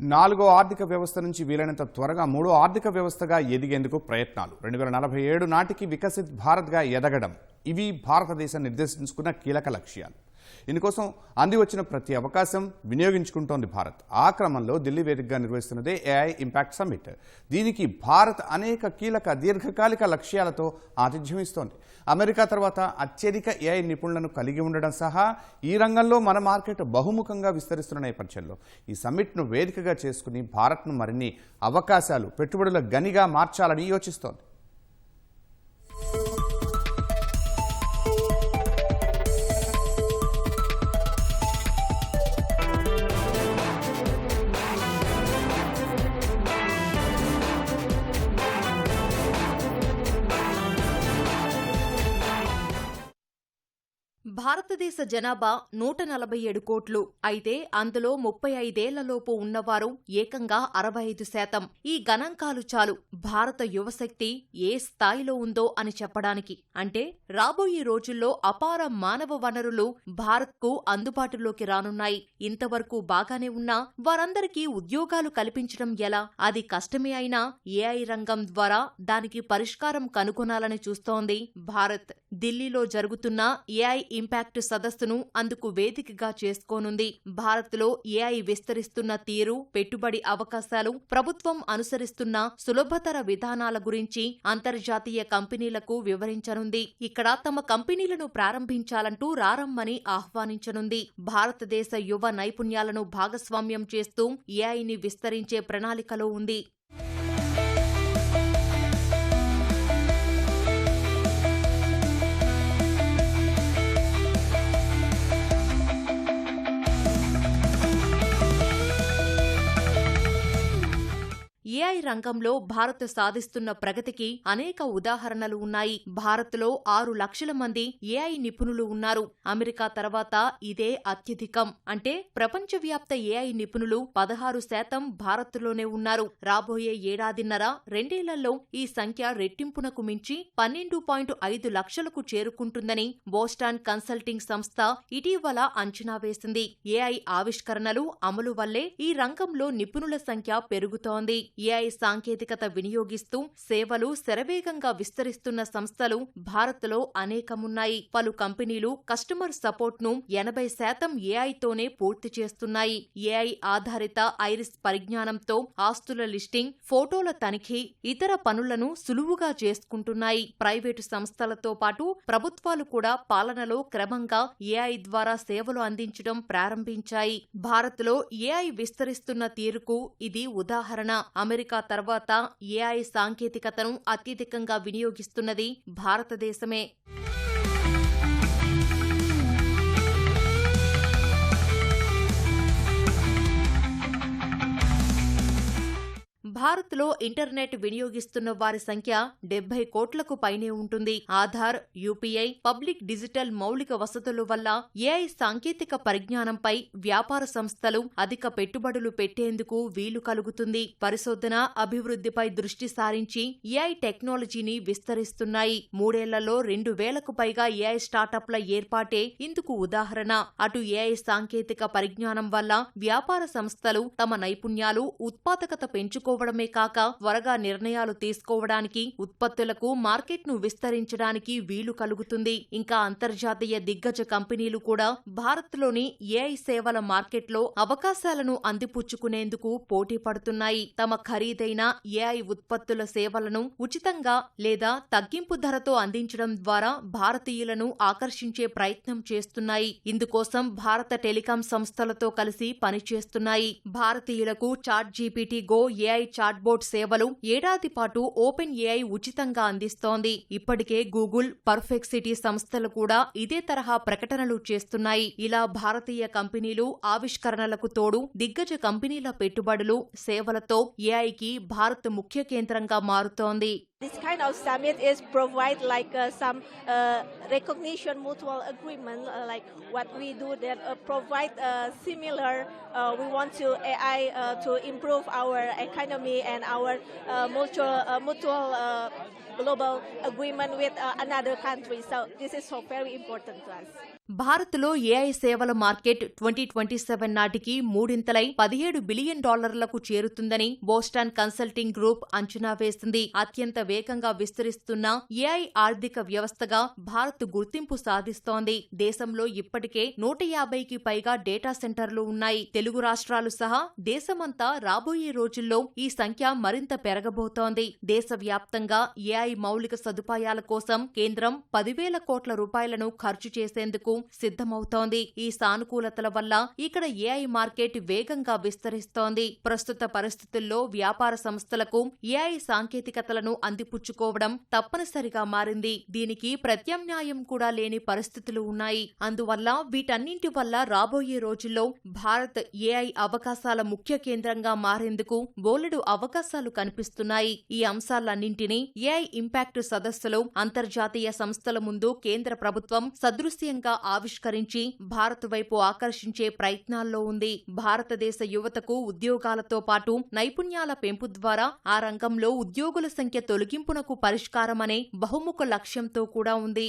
నాలుగో ఆర్థిక వ్యవస్థ నుంచి వీలైనంత త్వరగా మూడో ఆర్థిక వ్యవస్థగా ఎదిగేందుకు ప్రయత్నాలు. రెండు వేల నలభై ఏడు నాటికి వికసిత్ భారత్గా ఎదగడం. ఇవి భారతదేశం నిర్దేశించుకున్న కీలక లక్ష్యాలు. ఇందుకోసం అంది వచ్చిన ప్రతి అవకాశం వినియోగించుకుంటోంది భారత్. ఆ క్రమంలో ఢిల్లీ వేదికగా నిర్వహిస్తున్నదే ఏఐ ఇంపాక్ట్ సమ్మిట్ దీనికి భారత్ అనేక కీలక దీర్ఘకాలిక లక్ష్యాలతో ఆతిథ్యం ఇస్తోంది. అమెరికా తర్వాత అత్యధిక ఏఐ నిపుణులను కలిగి ఉండడం సహా ఈ రంగంలో మన మార్కెట్ బహుముఖంగా విస్తరిస్తున్న నేపథ్యంలో ఈ సమ్మిట్ను వేదికగా చేసుకుని భారత్ను మరిన్ని అవకాశాలు పెట్టుబడుల గనిగా మార్చాలని యోచిస్తోంది. భారతదేశ జనాభా నూట నలభై ఏడు కోట్లు. అయితే అందులో ముప్పై ఐదేళ్ళలోపు ఉన్నవారు ఏకంగా అరవై ఐదు శాతం. ఈ గణాంకాలు చాలు. భారత యువశక్తి ఏ స్థాయిలో ఉందో అని చెప్పడానికి. అంటే రాబోయే రోజుల్లో అపార మానవ వనరులు భారత్కు అందుబాటులోకి రానున్నాయి. ఇంతవరకు బాగానే ఉన్నా వారందరికీ ఉద్యోగాలు కల్పించడం ఎలా? అది కష్టమే అయినా ఏఐ రంగం ద్వారా దానికి పరిష్కారం కనుగొనాలని చూస్తోంది భారత్. ఢిల్లీలో జరుగుతున్న ఏఐ ఇంపాక్ట్ సదస్సును అందుకు వేదికగా చేసుకోనుంది. భారత్లో ఏఐ విస్తరిస్తున్న తీరు పెట్టుబడి అవకాశాలు ప్రభుత్వం అనుసరిస్తున్న సులభతర విధానాల గురించి అంతర్జాతీయ కంపెనీలకు వివరించనుంది. ఇక్కడ తమ కంపెనీలను ప్రారంభించాలంటూ రారమ్మని ఆహ్వానించనుంది. భారతదేశ యువ నైపుణ్యాలను భాగస్వామ్యం చేస్తూ ఏఐని విస్తరించే ప్రణాళికలో ఉంది. రంగంలో భారత్ సాధిస్తున్న ప్రగతికి అనేక ఉదాహరణలు ఉన్నాయి. భారత్లో ఆరు లక్షల మంది ఏఐ నిపుణులు ఉన్నారు. అమెరికా తర్వాత ఇదే అత్యధికం. అంటే ప్రపంచవ్యాప్త ఏఐ నిపుణులు పదహారు శాతం భారత్లోనే ఉన్నారు. రాబోయే ఏడాదిన్నర రెండేళ్ళలో ఈ సంఖ్య రెట్టింపునకు మించి పన్నెండు పాయింట్ ఐదు లక్షలకు చేరుకుంటుందని బోస్టాన్ కన్సల్టింగ్ సంస్థ ఇటీవల అంచనా వేసింది. ఏఐ ఆవిష్కరణలు అమలు వల్లే ఈ రంగంలో నిపుణుల సంఖ్య పెరుగుతోంది. ఏఐ సాంకేతికత వినియోగిస్తూ సేవలు శరవేగంగా విస్తరిస్తున్న సంస్థలు భారత్లో అనేకమున్నాయి. పలు కంపెనీలు కస్టమర్ సపోర్ట్ను ఎనభై శాతం ఏఐతోనే పూర్తి చేస్తున్నాయి. ఏఐ ఆధారిత ఐరిస్ పరిజ్ఞానంతో ఆస్తుల లిస్టింగ్ ఫోటోల తనిఖీ ఇతర పనులను సులువుగా చేసుకుంటున్నాయి. ప్రైవేటు సంస్థలతో పాటు ప్రభుత్వాలు కూడా పాలనలో క్రమంగా ఏఐ ద్వారా సేవలు అందించడం ప్రారంభించాయి. భారత్లో ఏఐ విస్తరిస్తున్న తీరుకు ఇది ఉదాహరణ. అమెరికా తర్వాత ఏఐ సాంకేతికతను అత్యధికంగా వినియోగిస్తున్నది భారతదేశమే. భారత్లో ఇంటర్నెట్ వినియోగిస్తున్న వారి సంఖ్య డెబ్బై కోట్లకు పైనే ఉంటుంది. ఆధార్ యూపీఐ పబ్లిక్ డిజిటల్ మౌలిక వసతుల వల్ల ఏఐ సాంకేతిక పరిజ్ఞానంపై వ్యాపార సంస్థలు అధిక పెట్టుబడులు పెట్టేందుకు వీలు కలుగుతుంది. పరిశోధన అభివృద్ధిపై దృష్టి సారించి ఏఐ టెక్నాలజీని విస్తరిస్తున్నాయి. మూడేళ్ళలో రెండు వేలకు పైగా ఏఐ స్టార్టప్ల ఏర్పాటే ఇందుకు ఉదాహరణ. అటు ఏఐ సాంకేతిక పరిజ్ఞానం వల్ల వ్యాపార సంస్థలు తమ నైపుణ్యాలు ఉత్పాదకత పెంచుకోవడమే కాక త్వరగా నిర్ణయాలు తీసుకోవడానికి ఉత్పత్తులకు మార్కెట్ను విస్తరించడానికి వీలు కలుగుతుంది. ఇంకా అంతర్జాతీయ దిగ్గజ కంపెనీలు కూడా భారత్లోని ఏఐ సేవల మార్కెట్లో అవకాశాలను అందిపుచ్చుకునేందుకు పోటీ పడుతున్నాయి. తమ ఖరీదైన ఏఐ ఉత్పత్తుల సేవలను ఉచితంగా లేదా తగ్గింపు ధరతో అందించడం ద్వారా భారతీయులను ఆకర్షించే ప్రయత్నం చేస్తున్నాయి. ఇందుకోసం భారత టెలికాం సంస్థలతో కలిసి పనిచేస్తున్నాయి. భారతీయులకు chat GPT go AI chatbot సేవలు ఏడాది పాటు ఓపెన్ ఏఐ ఉచితంగా అందిస్తోంది. ఇప్పటికే గూగుల్ పర్ఫెక్ట్ సిటీ సంస్థలు కూడా ఇదే తరహా ప్రకటనలు చేస్తున్నాయి. ఇలా భారతీయ కంపెనీలు ఆవిష్కరణలకు తోడు దిగ్గజ కంపెనీల పెట్టుబడులు సేవలతో ఏఐకి భారత్ ముఖ్య కేంద్రంగా మారుతోంది. This kind of summit is provide like uh, some uh, recognition, mutual agreement, uh, like what we do that uh, provide uh, similar. Uh, we want to AI uh, to improve our economy and our uh, mutual uh, mutual uh, global agreement with uh, another country. So this is so very important to us. భారత్లో AI సేవల market twenty twenty seven నాటికి మూడింతలై పదిహేడు billion డాలర్లకు చేరుతుందని బోస్టాన్ consulting group అంచనా వేసింది అత్యంత వేగంగా విస్తరిస్తున్న ఏఐ ఆర్థిక వ్యవస్థగా భారత్ గుర్తింపు సాధిస్తోంది దేశంలో ఇప్పటికే నూట యాభైకి పైగా డేటా సెంటర్లు ఉన్నాయి తెలుగు రాష్ట్రాలు సహా దేశమంతా రాబోయే రోజుల్లో ఈ సంఖ్య మరింత పెరగబోతోంది దేశవ్యాప్తంగా ఏఐ మౌలిక సదుపాయాల కోసం కేంద్రం పదివేల కోట్ల రూపాయలను ఖర్చు చేసేందుకు సిద్ధమవుతోంది. ఈ సానుకూలతల వల్ల ఇక్కడ ఏఐ మార్కెట్ వేగంగా విస్తరిస్తోంది. ప్రస్తుత పరిస్థితుల్లో వ్యాపార సంస్థలకు ఏఐ సాంకేతికతలను అందిపుచ్చుకోవడం తప్పనిసరిగా మారింది. దీనికి ప్రత్యామ్నాయం కూడా లేని పరిస్థితులు ఉన్నాయి. అందువల్ల వీటన్నింటి వల్ల రాబోయే రోజుల్లో భారత్ ఏఐ అవకాశాల ముఖ్య కేంద్రంగా మారేందుకు బోలెడు అవకాశాలు కనిపిస్తున్నాయి. ఈ అంశాలన్నింటినీ ఏఐ ఇంపాక్ట్ సదస్సులో అంతర్జాతీయ సంస్థల ముందు కేంద్ర ప్రభుత్వం సదృశ్యంగా ఆవిష్కరించి భారత్ వైపు ఆకర్షించే ప్రయత్నాల్లో ఉంది. భారతదేశ యువతకు ఉద్యోగాలతో పాటు నైపుణ్యాల పెంపు ద్వారా ఆ రంగంలో ఉద్యోగుల సంఖ్య తొలగింపునకు పరిష్కారమనే బహుముఖ లక్ష్యంతో కూడా ఉంది.